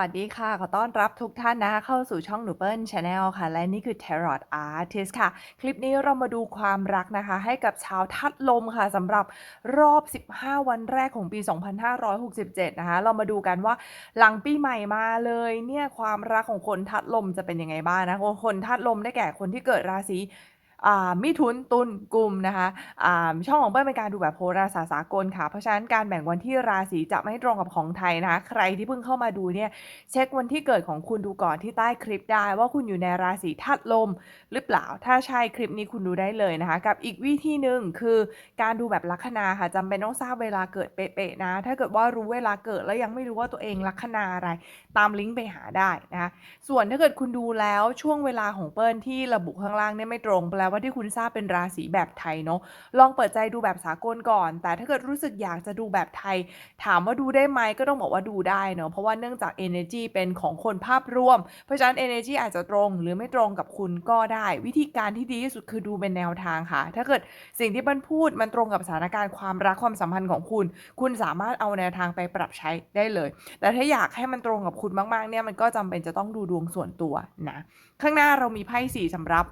วัสดีค่ะ ขอต้อนรับทุกท่านนะคะเข้าสู่ช่องหนูเปิ้ลชาแนลค่ะ และนี่คือ Tarot Artist ค่ะ คลิปนี้เรามาดูความรักนะคะ ให้กับชาวทัดลมค่ะสำหรับรอบ 15 วันแรกของปี 2567 นะคะ เรามาดูกันว่าหลังปีใหม่มาเลยเนี่ยความรักของคนทัดลมจะเป็นยังไงบ้างนะคนทัดลมได้แก่คนที่เกิดราศี อ่ามิถุนตุลกุมนะคะอ่าช่องของเปิ้ลเป็นการดูแบบโหราศาสตร์สากลค่ะ เพราะฉะนั้นการแบ่งวันที่ราศีจะไม่ตรงกับของไทยนะคะ ใครที่เพิ่งเข้ามาดูเนี่ยเช็ควันที่เกิดของคุณดูก่อนที่ใต้คลิปได้ ว่าคุณอยู่ในราศีธาตุลมหรือเปล่า ถ้าใช่คลิปนี้คุณดูได้เลยนะคะ กับอีกวิธีหนึ่งคือการดูแบบลัคนาค่ะจำเป็นต้องทราบเวลาเกิดเป๊ะๆนะ ถ้าเกิดว่ารู้เวลาเกิดแล้วยังไม่รู้ว่าตัวเองลัคนาอะไร ตามลิงก์ไปหาได้นะคะส่วนถ้าเกิดคุณดูแล้วช่วงเวลาของเปิ้ลที่ระบุข้างล่างเนี่ยไม่ตรงแปลว่าที่คุณทราบเป็นราศีแบบไทยเนาะลองเปิดใจดูแบบสากลก่อน แต่ถ้าเกิดรู้สึกอยากจะดูแบบไทย ถามว่าดูได้ไหมก็ต้องบอกว่าดูได้เนาะเพราะว่าเนื่องจาก energy เป็นของคนภาพรวม เพราะฉะนั้น energy อาจจะตรงหรือไม่ตรงกับคุณก็ได้ วิธีการที่ดีที่สุดคือดูเป็นแนวทางค่ะ ถ้าเกิดสิ่งที่มันพูดมันตรงกับสถานการณ์ความรักความสัมพันธ์ของคุณ คุณสามารถเอาแนวทางไปปรับใช้ได้เลย แต่ถ้าอยากให้มันตรงกับคุณมากๆเนี่ยมันก็จำเป็นจะต้องดูดวงส่วนตัวนะข้างหน้าเรามีไพ่สี่สำรับ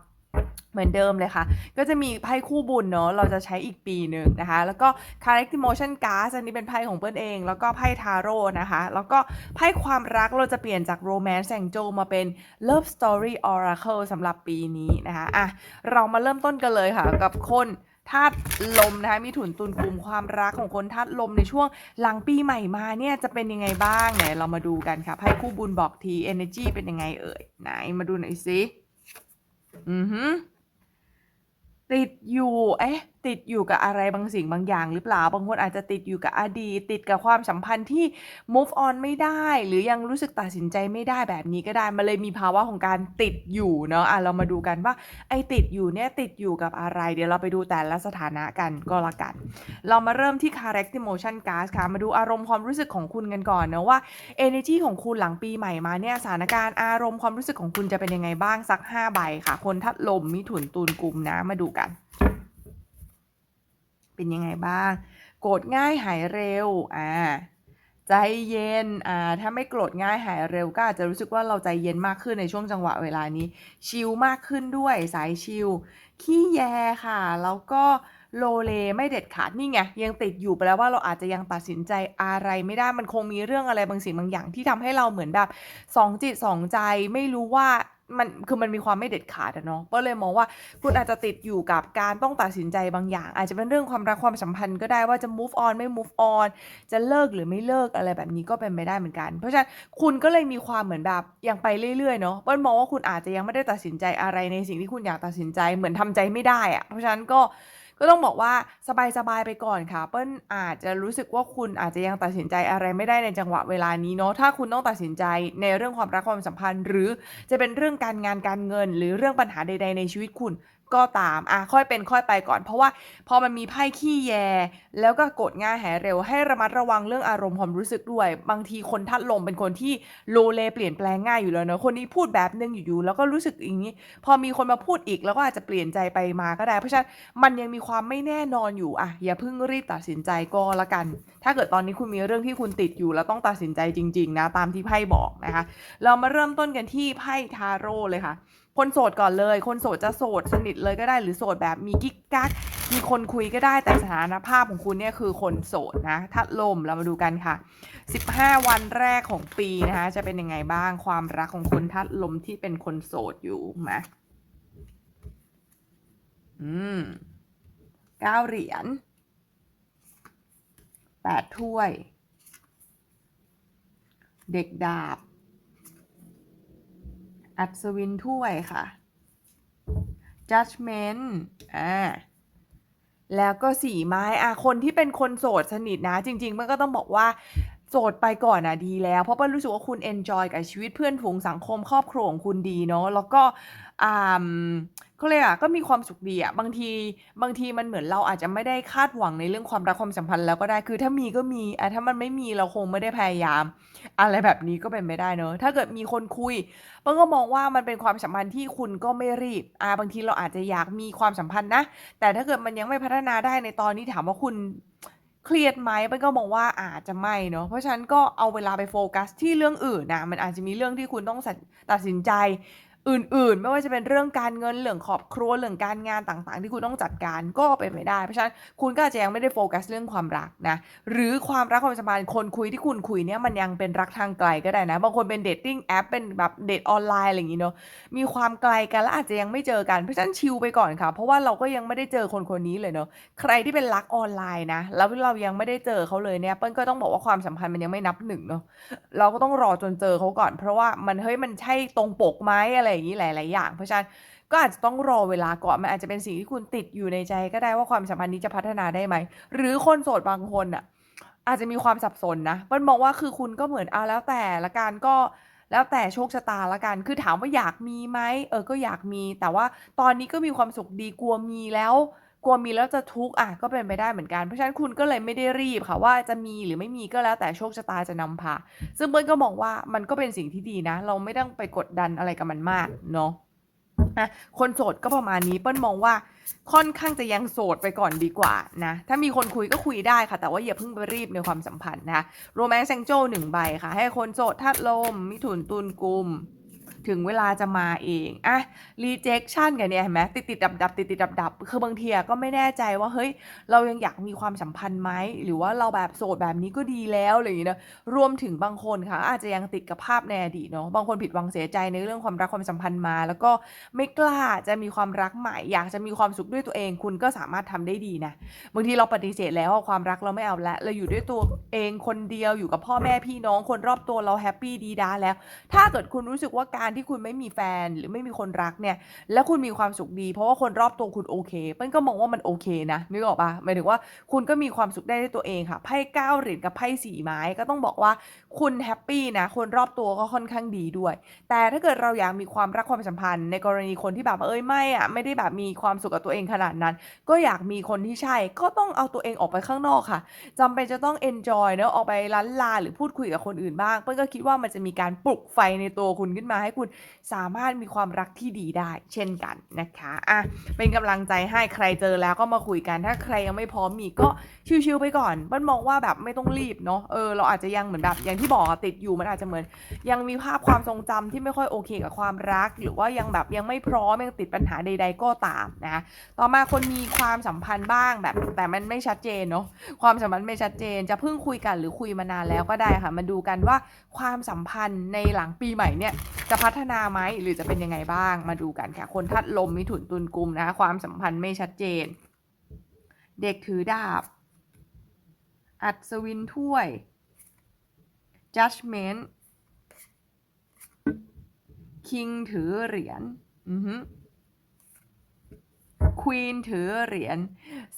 เหมือนเดิมเลยค่ะ ก็จะมีไพ่คู่บุญเนาะ เราจะใช้อีกปีหนึ่งนะคะ แล้วก็ Correct Emotion Card อันนี้เป็นไพ่ของเปิ้ลเอง แล้วก็ไพ่ทาโร่นะคะ แล้วก็ไพ่ความรักเราจะเปลี่ยนจาก Romance Angel มาเป็น Love Story Oracle สำหรับปีนี้นะคะ อะ เรามาเริ่มต้นกันเลยค่ะ กับคนธาตุลมนะคะมีถุนตุนกลุ่มความรักของคนธาตุลมในช่วงหลังปีใหม่มาเนี่ยจะเป็นยังไงบ้างไหนเรามาดูกันค่ะไพ่คู่บุญบอกที Energy เป็นยังไงเอ่ยไหนมาดูหน่อยสิ อือหือติดอยู่ เอ๊ะติดอยู่กับอะไรบางสิ่งบางอย่างหรือเปล่า บางคนอาจจะติดอยู่กับอดีต ติดกับความสัมพันธ์ที่ move on ไม่ได้ หรือยังรู้สึกตัดสินใจไม่ได้แบบนี้ก็ได้ มันเลยมีภาวะของการติดอยู่เนาะ อะเรามาดูกันว่าไอ้ติดอยู่เนี่ยติดอยู่กับอะไร เดี๋ยวเราไปดูแต่ละสถานะกันก็แล้วกัน เรามาเริ่มที่ correct emotion card ค่ะ มาดูอารมณ์ความรู้สึกของคุณกันก่อนเนาะว่า energy ของคุณหลังปีใหม่มาเนี่ยสถานการณ์อารมณ์ความรู้สึกของคุณจะเป็นยังไงบ้างสัก5ใบค่ะ คนทัดลมมิถุนตูนกลุ่มนะมาดูกัน เป็นยังไงบ้าง โกรธง่ายหายเร็วอ่าใจเย็นอ่าถ้าไม่โกรธง่ายหายเร็วก็อาจจะรู้สึกว่าเราใจเย็นมากขึ้นในช่วงจังหวะเวลานี้ ชิลมากขึ้นด้วยสายชิลขี้แยค่ะ แล้วก็โลเลไม่เด็ดขาดนี่ไงยังติดอยู่แปลว่าเราอาจจะยังตัดสินใจอะไรไม่ได้มันคงมีเรื่องอะไรบางสิ่งบางอย่างที่ทำให้เราเหมือนแบบสองจิตสองใจไม่รู้ว่า มันคือมันมีความไม่เด็ดขาดอะเนาะก็เลยมองว่าคุณอาจจะติดอยู่กับการต้องตัดสินใจบางอย่าง อาจจะเป็นเรื่องความรักความสัมพันธ์ก็ได้ว่าจะ move on ไม่ move on จะเลิกหรือไม่เลิกอะไรแบบนี้ก็เป็นไปได้เหมือนกัน เพราะฉะนั้นคุณก็เลยมีความเหมือนแบบยังไปเรื่อยๆเนาะเปิ้ลมองว่าคุณอาจจะยังไม่ได้ตัดสินใจอะไรในสิ่งที่คุณอยากตัดสินใจเหมือนทำใจไม่ได้อะเพราะฉะนั้นก็ ก็ต้องบอกว่าสบายๆไปก่อนค่ะ เปิ้ลอาจจะรู้สึกว่าคุณอาจจะยังตัดสินใจอะไรไม่ได้ในจังหวะเวลานี้เนาะถ้าคุณต้องตัดสินใจในเรื่องความรักความสัมพันธ์ หรือจะเป็นเรื่องการงานการเงิน หรือเรื่องปัญหาใด ๆ ในชีวิตคุณ ก็ตาม อะค่อยเป็นค่อยไปก่อน เพราะว่าพอมันมีไพ่ขี้แย แล้วก็กรธง่ายหายเร็ว ให้ระมัดระวังเรื่องอารมณ์ความรู้สึกด้วย บางทีคนทัดลมเป็นคนที่โลเลเปลี่ยนแปลงง่ายอยู่แล้วเนอะคนนี้พูดแบบนึงอยู่ๆแล้วก็รู้สึกอย่างนี้ พอมีคนมาพูดอีกแล้วก็อาจจะเปลี่ยนใจไปมาก็ได้ เพราะฉะนั้นมันยังมีความไม่แน่นอนอยู่อะอย่าเพิ่งรีบตัดสินใจก็แล้วกัน ถ้าเกิดตอนนี้คุณมีเรื่องที่คุณติดอยู่แล้วต้องตัดสินใจจริง ๆ นะ ตามที่ไพ่บอกนะคะ เรามาเริ่มต้นกันที่ไพ่ทาโร่เลยค่ะ คนโสดก่อนเลย คนโสดจะโสดสนิทเลยก็ได้หรือโสดแบบมีกิ๊กกักมีคนคุยก็ได้แต่สถานภาพของคุณเนี่ยคือคนโสดนะทัดลมเรามาดูกันค่ะ 15 วันแรกของปีนะคะจะเป็นยังไงบ้างความรักของคนทัดลมที่เป็นคนโสดอยู่มาอืมเก้าเหรียญแปดถ้วย เด็กดาบ อัศวินถ้วยค่ะ judgment อ่าแล้วก็สีไม้อะคนที่เป็นคนโสดสนิทนะ จริง ๆ มันก็ต้องบอกว่า โสดไปก่อนนะดีแล้ว เพราะเปิ้ลรู้สึกว่าคุณ enjoy กับชีวิตเพื่อนฝูงสังคมครอบครัวของคุณดีเนาะแล้วก็อ่าเขาเลยกอะก็มีความสุขดีอะบางทีบางทีมันเหมือนเราอาจจะไม่ได้คาดหวังในเรื่องความรักความสัมพันธ์แล้วก็ได้คือถ้ามีก็มีอะถ้ามันไม่มีเราคงไม่ได้พยายาม อะไรแบบนี้ก็เป็นไปได้เนอะถ้าเกิดมีคนคุยเปิ้ลก็มองว่ามันเป็นความสัมพันธ์ที่คุณก็ไม่รีบอ่าบางทีเราอาจจะอยากมีความสัมพันธ์นะ แต่ถ้าเกิดมันยังไม่พัฒนาได้ในตอนนี้ถามว่าคุณ เครียดไหมเปิ้ลก็มองว่าอาจจะไม่เนาะ เพราะฉะนั้นก็เอาเวลาไปโฟกัสที่เรื่องอื่นนะ มันอาจจะมีเรื่องที่คุณต้องตัดสินใจ อื่นๆ ไม่ว่าจะเป็นเรื่องการเงินเรื่องครอบครัวเรื่องการงานต่างๆ ที่คุณต้องจัดการก็เป็นไม่ได้ เพราะฉะนั้นคุณก็อาจจะยังไม่ได้โฟกัสเรื่องความรักนะหรือความรักความสัมพันธ์คนคุยที่คุณคุยเนี่ยมันยังเป็นรักทางไกลก็ได้นะ บางคนเป็นเดทติ้งแอปเป็นแบบเดทออนไลน์อะไรอย่างงี้เนาะมีความไกลกันแล้วอาจจะยังไม่เจอกันเพราะฉะนั้นชิลไปก่อนค่ะ เพราะว่าเราก็ยังไม่ได้เจอคนคนนี้เลยเนาะใครที่เป็นรักออนไลน์นะแล้วเรายังไม่ได้เจอเขาเลยเนี่ยเปิ้ลก็ต้องบอกว่าความสัมพันธ์มันยังไม่นับหนึ่งเนาะเราก็ต้องรอจนเจอเขาก่อน เพราะว่ามันเฮ้ยมันใช่ตรงปกไหมอะไรอย่างนี้หลาย ๆ อย่าง เพราะฉะนั้นก็อาจจะต้องรอเวลาก่อนมันอาจจะเป็นสิ่งที่คุณติดอยู่ในใจก็ได้ว่าความสัมพันธ์นี้จะพัฒนาได้ไหม หรือคนโสดบางคนอะอาจจะมีความสับสนนะมันมองว่าคือคุณก็เหมือนเอาแล้วแต่ละกันก็แล้วแต่โชคชะตาละกัน คือถามว่าอยากมีไหมเออก็อยากมี แต่ว่าตอนนี้ก็มีความสุขดีกลัวมีแล้ว กลัวมีแล้วจะทุกข์อะก็เป็นไปได้เหมือนกัน เพราะฉะนั้นคุณก็เลยไม่ได้รีบค่ะว่าจะมีหรือไม่มีก็แล้วแต่โชคชะตาจะนำพา ซึ่งเบิ้ลก็มองว่ามันก็เป็นสิ่งที่ดีนะ เราไม่ต้องไปกดดันอะไรกับมันมากเนาะอะคนโสดก็ประมาณนี้เปิ้ลมองว่าค่อนข้างจะยังโสดไปก่อนดีกว่านะ ถ้ามีคนคุยก็คุยได้ค่ะ แต่ว่าอย่าเพิ่งไปรีบในความสัมพันธ์นะโรแมนต์แซงโจหนึ่งใบค่ะ ให้คนโสดทัดลมมิถุนตุลกุม ถึงเวลาจะมาเองอะ rejection กันเนี่ยเห็นไหมติดติดดับดับติดติดดับดับคือบางทีก็ไม่แน่ใจว่าเฮ้ยเรายังอยากมีความสัมพันธ์ไหมหรือว่าเราแบบโสดแบบนี้ก็ดีแล้วอะไรอย่างเงี้ยรวมถึงบางคนค่ะ อาจจะยังติดกับภาพในอดีตเนาะบางคนผิดหวังเสียใจในเรื่องความรักความสัมพันธ์มา แล้วก็ไม่กล้าจะมีความรักใหม่ อยากจะมีความสุขด้วยตัวเอง คุณก็สามารถทำได้ดีนะบางทีเราปฏิเสธแล้วว่าความรักเราไม่เอาละเราอยู่ด้วยตัวเองคนเดียวอยู่กับพ่อแม่พี่น้องคนรอบตัวเราแฮปปี้ดีด้าแล้ว ถ้าเกิดคุณรู้สึกว่าการที่คุณไม่มีแฟนหรือไม่มีคนรักเนี่ย แล้วคุณมีความสุขดี เพราะว่าคนรอบตัวคุณโอเคเปิ้ลก็มองว่ามันโอเคนะนึกออกปะหมายถึงว่าคุณก็มีความสุขได้ด้วยตัวเองค่ะไพ่เก้าเหรียญกับไพ่สี่ไม้ก็ต้องบอกว่าคุณแฮปปี้นะคนรอบตัวก็ค่อนข้างดีด้วย แต่ถ้าเกิดเราอยากมีความรักความสัมพันธ์ ในกรณีคนที่แบบเอ้ยไม่อะไม่ได้แบบมีความสุขกับตัวเองขนาดนั้น ก็อยากมีคนที่ใช่ก็ต้องเอาตัวเองออกไปข้างนอกค่ะจำเป็นจะต้อง enjoy เนอะออกไปล้านลาหรือพูดคุยกับคนอื่นบ้างเปิ้ลก็คิดว่ามันจะมีการปลุกไฟในตัวคุณขึ้นมาให้คุณสามารถมีความรักที่ดีได้ เช่นกันนะคะอะเป็นกำลังใจให้ใครเจอแล้วก็มาคุยกันถ้าใครยังไม่พร้อมมีก็ชิวๆไปก่อนเปิ้ลมองว่าแบบไม่ต้องรีบเนาะเออเราอาจจะยังเหมือนแบบอย่างที่บอกติดอยู่มันอาจจะเหมือน ยังมีภาพความทรงจำที่ไม่ค่อยโอเคกับความรัก หรือว่ายังแบบยังไม่พร้อมยังติดปัญหาใด ๆ ก็ตามนะต่อมาคนมีความสัมพันธ์บ้างแบบ แต่มันไม่ชัดเจนเนาะความสัมพันธ์ไม่ชัดเจน จะเพิ่งคุยกันหรือคุยมานานแล้วก็ได้ค่ะมาดูกันว่าความสัมพันธ์ในหลังปีใหม่เนี่ยจะพััฒนาไหมหรือจะเป็นยังไงบ้างมาดูกันค่ะ คนทัดลมมิถุนตุนกุมนะคะความสัมพันธ์ไม่ชัดเจน เด็กถือดาบ อัศวินถ้วย judgment คิงถือเหรียญอือ ควีนถือเหรียญ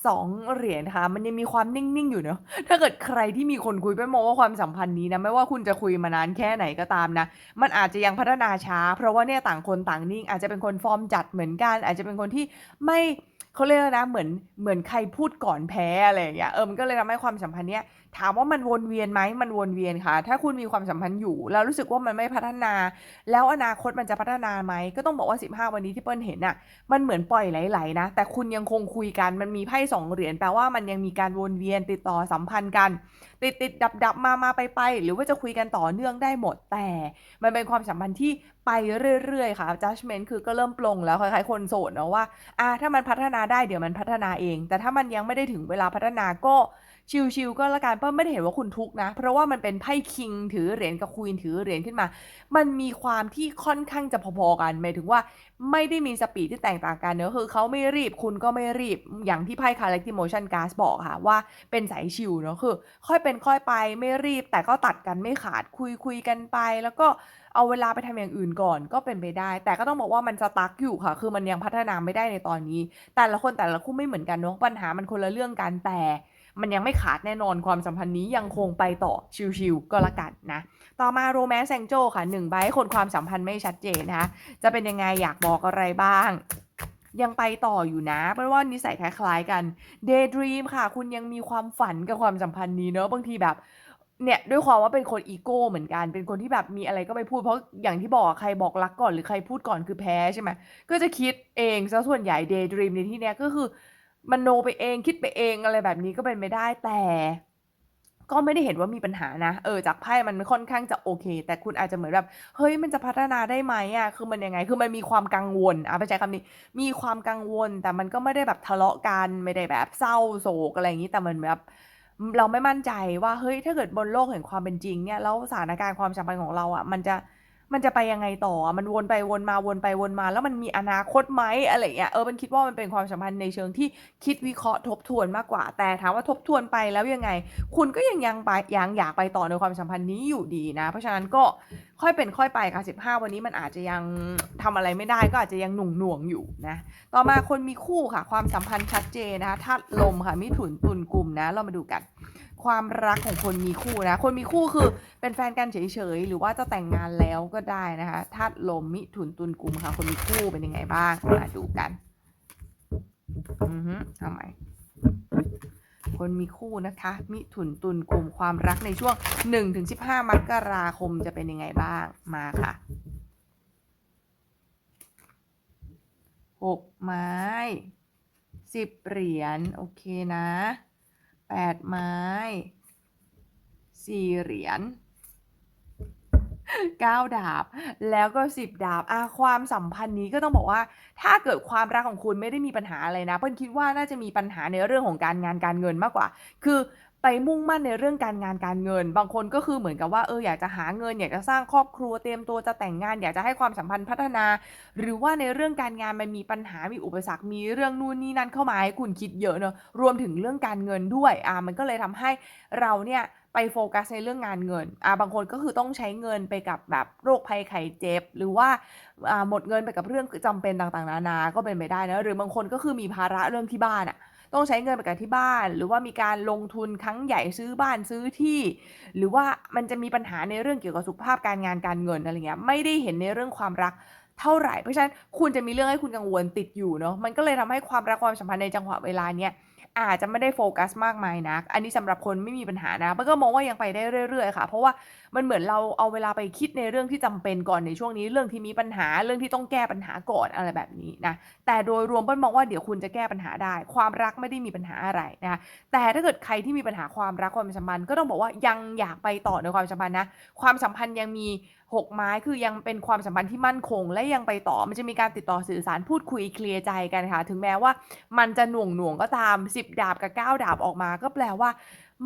สองเหรียญค่ะมันยังมีความนิ่งๆอยู่เนาะถ้าเกิดใครที่มีคนคุยไปมองว่าความสัมพันธ์นี้นะไม่ว่าคุณจะคุยมานานแค่ไหนก็ตามนะ มันอาจจะยังพัฒนาช้า เพราะว่าเนี่ยต่างคนต่างนิ่ง อาจจะเป็นคนฟอร์มจัดเหมือนกัน อาจจะเป็นคนที่ไม่ เขาเรียกนะเหมือนเหมือนใครพูดก่อนแพ้อะไรอย่างเงี้ยเออมันก็เลยทำให้ความสัมพันธ์เนี้ยถามว่ามันวนเวียนไหมมันวนเวียนค่ะ ถ้าคุณมีความสัมพันธ์อยู่ แล้วรู้สึกว่ามันไม่พัฒนา แล้วอนาคตมันจะพัฒนาไหมก็ต้องบอกว่า 15 วันนี้ที่เปิ้ลเห็นอะมันเหมือนปล่อยไหลๆนะ แต่คุณยังคงคุยกันมันมีไพ่สองเหรียญแปลว่ามันยังมีการวนเวียนติดต่อสัมพันธ์กัน ติดติดดับดับมามาไปไปหรือว่าจะคุยกันต่อเนื่องได้หมดแต่ มันเป็นความสัมพันธ์ที่ไปเรื่อยๆค่ะ judgment คือก็เริ่มปลงแล้วคล้ายๆคนโสดเนาะว่าอ่าถ้ามันพัฒนาได้เดี๋ยวมันพัฒนาเอง แต่ถ้ามันยังไม่ได้ถึงเวลาพัฒนาก็ชิวๆก็แล้วกันเปิ้ลไม่ได้เห็นว่าคุณทุกข์นะ เพราะว่ามันเป็นไพ่คิงถือเหรียญกับควีนถือเหรียญขึ้นมา มันมีความที่ค่อนข้างจะพอๆกันหมายถึงว่าไม่ได้มีสปีดที่แตกต่างกันเนอะคือเขาไม่รีบคุณก็ไม่รีบอย่างที่ไพ่ collective motion gas บอกค่ะว่าเป็นสายชิวเนาะคือ ค่อยเป็นค่อยไปไม่รีบแต่ก็ตัดกันไม่ขาดคุยคุยกันไป แล้วก็ เอาเวลาไปทำอย่างอื่นก่อนก็เป็นไปได้ แต่ก็ต้องบอกว่ามันสตั๊กอยู่ค่ะ คือมันยังพัฒนาไม่ได้ในตอนนี้ แต่ละคนแต่ละคู่ไม่เหมือนกันเนาะปัญหามันคนละเรื่องกันแต่มันยังไม่ขาดแน่นอนความสัมพันธ์นี้ยังคงไปต่อชิวๆก็แล้วกันนะ ต่อมาโรแมนต์แซงโจค่ะหนึ่งใบให้คนความสัมพันธ์ไม่ชัดเจนนะคะจะเป็นยังไงอยากบอกอะไรบ้าง ยังไปต่ออยู่นะ เพราะว่านิสัยคล้ายๆกัน Daydream ค่ะ คุณยังมีความฝันกับความสัมพันธ์นี้เนอะบางทีแบบ เนี่ยด้วยความว่าเป็นคนอีโก้เหมือนกัน เป็นคนที่แบบมีอะไรก็ไปพูด เพราะอย่างที่บอกใครบอกรักก่อนหรือใครพูดก่อนคือแพ้ใช่ไหมก็จะคิดเองซะส่วนใหญ่ Daydream ในที่เนี้ยก็คือมโนไปเองคิดไปเองอะไรแบบนี้ก็เป็นไปได้แต่ ก็ไม่ได้เห็นว่ามีปัญหานะ เออจากไพ่มันค่อนข้างจะโอเค แต่คุณอาจจะเหมือนแบบเฮ้ยมันจะพัฒนาได้ไหมอะคือมันยังไง คือมันมีความกังวลอะไปใช้คำนี้ มีความกังวลแต่มันก็ไม่ได้แบบทะเลาะกันไม่ได้แบบเศร้าโศกอะไรอย่างนี้แต่มันแบบ เราไม่มั่นใจว่าเฮ้ยถ้าเกิดบนโลกแห่งความเป็นจริงเนี่ยแล้วสถานการณ์ความสัมพันธ์ของเราอะมันจะ มันจะไปยังไงต่อ มันวนไปวนมาวนไปวนมา แล้วมันมีอนาคตไหมอะไรเงี้ย เออ มันคิดว่ามันเป็นความสัมพันธ์ในเชิงที่คิดวิเคราะห์ทบทวนมากกว่า แต่ถามว่าทบทวนไปแล้วยังไง คุณก็ยังยังไปยังอยากไปต่อในความสัมพันธ์นี้อยู่ดีนะ เพราะฉะนั้นก็ค่อยเป็นค่อยไปค่ะ15 วันนี้มันอาจจะยังทำอะไรไม่ได้ก็อาจจะยังหน่วงหน่วงๆอยู่นะ ต่อมาคนมีคู่ค่ะ ความสัมพันธ์ชัดเจนนะคะธาตุลมค่ะมิถุนตุลกลุ่มนะ เรามาดูกัน ความรักของคนมีคู่นะ คนมีคู่คือเป็นแฟนกันเฉยๆ หรือว่าจะแต่งงานแล้วก็ได้นะคะธาตุลมมิถุนตุลกุมค่ะ คนมีคู่เป็นยังไงบ้างมาดูกัน อือฮึทำไมคนมีคู่นะคะ มิถุนตุลกุมความรักในช่วง 1-15 มกราคมจะเป็นยังไงบ้างมาค่ะหกไม้สิบเหรียญโอเคนะ แปดไม้สี่เหรียญเก้าดาบ แล้วก็สิบดาบอะความสัมพันธ์นี้ก็ต้องบอกว่า ถ้าเกิดความรักของคุณไม่ได้มีปัญหาอะไรนะเปิ้ลคิดว่าน่าจะมีปัญหาในเรื่องของการงานการเงินมากกว่า คือ ไปมุ่งมั่นในเรื่องการงานการเงิน บางคนก็คือเหมือนกับว่าเอออยากจะหาเงินอยากจะสร้างครอบครัวเตรียมตัวจะแต่งงาน อยากจะให้ความสัมพันธ์พัฒนา หรือว่าในเรื่องการงานมันมีปัญหามีอุปสรรคมีเรื่องนู่นนี่นั่นเข้ามาให้คุณคิดเยอะเนอะรวมถึงเรื่องการเงินด้วยอ่ามันก็เลยทำให้เราเนี่ยไปโฟกัสในเรื่องงานเงินอ่าบางคนก็คือต้องใช้เงินไปกับแบบโรคภัยไข้เจ็บ หรือว่าอ่าหมดเงินไปกับเรื่องจำเป็นต่างๆ นานา ก็เป็นไปได้นะ หรือบางคนก็คือมีภาระเรื่องที่บ้านอะ ต้องใช้เงินไปกับที่บ้าน หรือว่ามีการลงทุนครั้งใหญ่ซื้อบ้านซื้อที่ หรือว่ามันจะมีปัญหาในเรื่องเกี่ยวกับสุขภาพการงานการเงินอะไรเงี้ยไม่ได้เห็นในเรื่องความรักเท่าไหร่เพราะฉะนั้นคุณจะมีเรื่องให้คุณกังวลติดอยู่เนาะมันก็เลยทำให้ความรักความสัมพันธ์ในจังหวะเวลาเนี้ย อาจจะไม่ได้โฟกัสมากมายนัก อันนี้สำหรับคนไม่มีปัญหานะมันก็มองว่ายังไปได้เรื่อยๆค่ะ เพราะว่ามันเหมือนเราเอาเวลาไปคิดในเรื่องที่จำเป็นก่อนในช่วงนี้ เรื่องที่มีปัญหาเรื่องที่ต้องแก้ปัญหาก่อนอะไรแบบนี้นะ แต่โดยรวมเปิ้ลมองว่าเดี๋ยวคุณจะแก้ปัญหาได้ ความรักไม่ได้มีปัญหาอะไรนะแต่ถ้าเกิดใครที่มีปัญหาความรักความสัมพันธ์ก็ต้องบอกว่ายังอยากไปต่อในความสัมพันธ์นะ ความสัมพันธ์ยังมี หกไม้คือยังเป็นความสัมพันธ์ที่มั่นคง และยังไปต่อมันจะมีการติดต่อสื่อสารพูดคุยเคลียร์ใจกันค่ะ ถึงแม้ว่ามันจะหน่วงหน่วงก็ตาม 10 ดาบกับ 9 ดาบออกมา ก็แปลว่า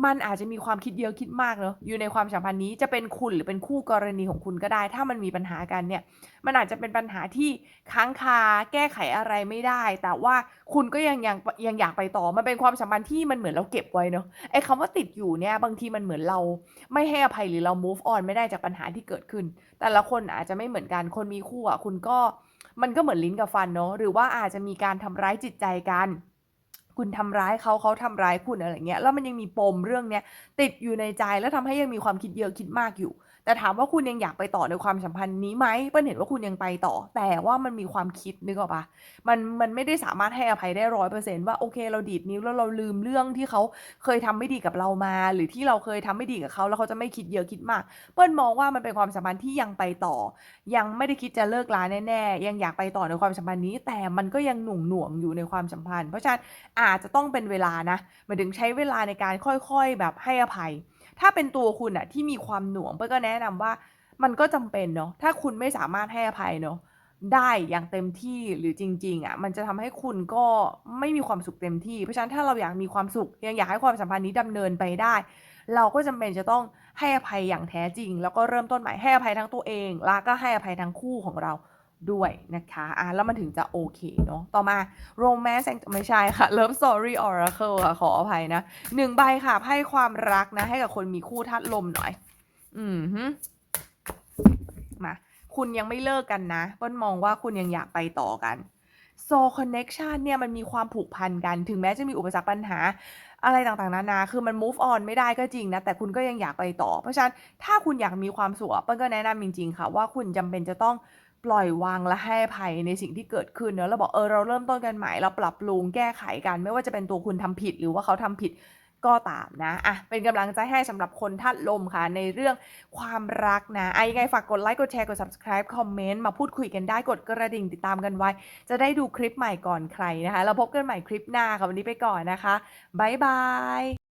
มันอาจจะมีความคิดเยอะคิดมากเนอะอยู่ในความสัมพันธ์นี้จะเป็นคุณหรือเป็นคู่กรณีของคุณก็ได้ ถ้ามันมีปัญหากันเนี่ย มันอาจจะเป็นปัญหาที่ค้างคาแก้ไขอะไรไม่ได้ แต่ว่าคุณก็ยังยังยังอยากไปต่อ มันเป็นความสัมพันธ์ที่มันเหมือนเราเก็บไว้เนอะไอ้คำว่าติดอยู่เนี่ยบางทีมันเหมือนเรา ไม่ให้อภัยหรือเรา move on ไม่ได้จากปัญหาที่เกิดขึ้น แต่ละคนอาจจะไม่เหมือนกันคนมีคู่อะคุณก็มันก็เหมือนลิ้นกับฟันเนอะหรือว่าอาจจะมีการทำร้ายจิตใจกัน คุณทำร้ายเขาเขาทำร้ายคุณอะไรเงี้ยแล้วมันยังมีปมเรื่องเนี้ยติดอยู่ในใจแล้วทำให้ยังมีความคิดเยอะคิดมากอยู่ แต่ถามว่าคุณยังอยากไปต่อในความสัมพันธ์นี้ไหมเปิ้ลเห็นว่าคุณยังไปต่อ แต่ว่ามันมีความคิดนึกออกปะมันมันไม่ได้สามารถให้อภัยได้ร้อยเปอร์เซนต์ว่าโอเคเราดีดนิ้วแล้วเราลืมเรื่องที่เขาเคยทำไม่ดีกับเรามา หรือที่เราเคยทำไม่ดีกับเขาแล้วเขาจะไม่คิดเยอะคิดมาก เปิ้ลมองว่ามันเป็นความสัมพันธ์ที่ยังไปต่อ ยังไม่ได้คิดจะเลิกลาแน่ๆยังอยากไปต่อในความสัมพันธ์นี้ แต่มันก็ยังหน่วงหน่วงๆอยู่ในความสัมพันธ์ เพราะฉะนั้นอาจจะต้องเป็นเวลานะหมายถึงใช้เวลาในการค่อยๆ แบบให้อภัย ถ้าเป็นตัวคุณอะที่มีความหน่วงเปิ้ลก็แนะนำว่ามันก็จำเป็นเนาะถ้าคุณไม่สามารถให้อภัยเนาะได้อย่างเต็มที่หรือจริง ๆอะมันจะทำให้คุณก็ไม่มีความสุขเต็มที่ เพราะฉะนั้นถ้าเราอยากมีความสุขยังอยากให้ความสัมพันธ์นี้ดำเนินไปได้ เราก็จำเป็นจะต้องให้อภัยอย่างแท้จริง แล้วก็เริ่มต้นใหม่ให้อภัยทั้งตัวเอง แล้วก็ให้อภัยทั้งคู่ของเรา ด้วยนะคะอะแล้วมันถึงจะโอเคเนาะต่อมา romance ไม่ใช่ค่ะ love story oracle ค่ะ ขออภัยนะหนึ่งใบค่ะให้ความรักนะ ให้กับคนมีคู่ธาตุลมหน่อย อืมฮึมา คุณยังไม่เลิกกันนะเปิ้ลมองว่าคุณยังอยากไปต่อกัน soul connection เนี่ยมันมีความผูกพันกัน ถึงแม้จะมีอุปสรรคปัญหา อะไรต่างๆ นานา คือมัน move on ไม่ได้ก็จริงนะ แต่คุณก็ยังอยากไปต่อ เพราะฉะนั้นถ้าคุณอยากมีความสุขเปิ้ลก็แนะนำจริง ๆ ค่ะ ว่าคุณจำเป็นจะต้อง ปล่อยวางและให้อภัยในสิ่งที่เกิดขึ้นเนอะเราบอกเออเราเริ่มต้นกันใหม่เราปรับปรุงแก้ไขกันไม่ว่าจะเป็นตัวคุณทำผิดหรือว่าเขาทำผิดก็ตามนะอะเป็นกำลังใจให้สำหรับคนธาตุลมค่ะ ในเรื่องความรักนะไอะยังไงฝากกดไลค์กดแชร์กด subscribe คอมเมนต์มาพูดคุยกันได้กดกระดิ่งติดตามกันไว้ จะได้ดูคลิปใหม่ก่อนใครนะคะ เราพบกันใหม่คลิปหน้าค่ะวันนี้ไปก่อนนะคะบ๊ายบาย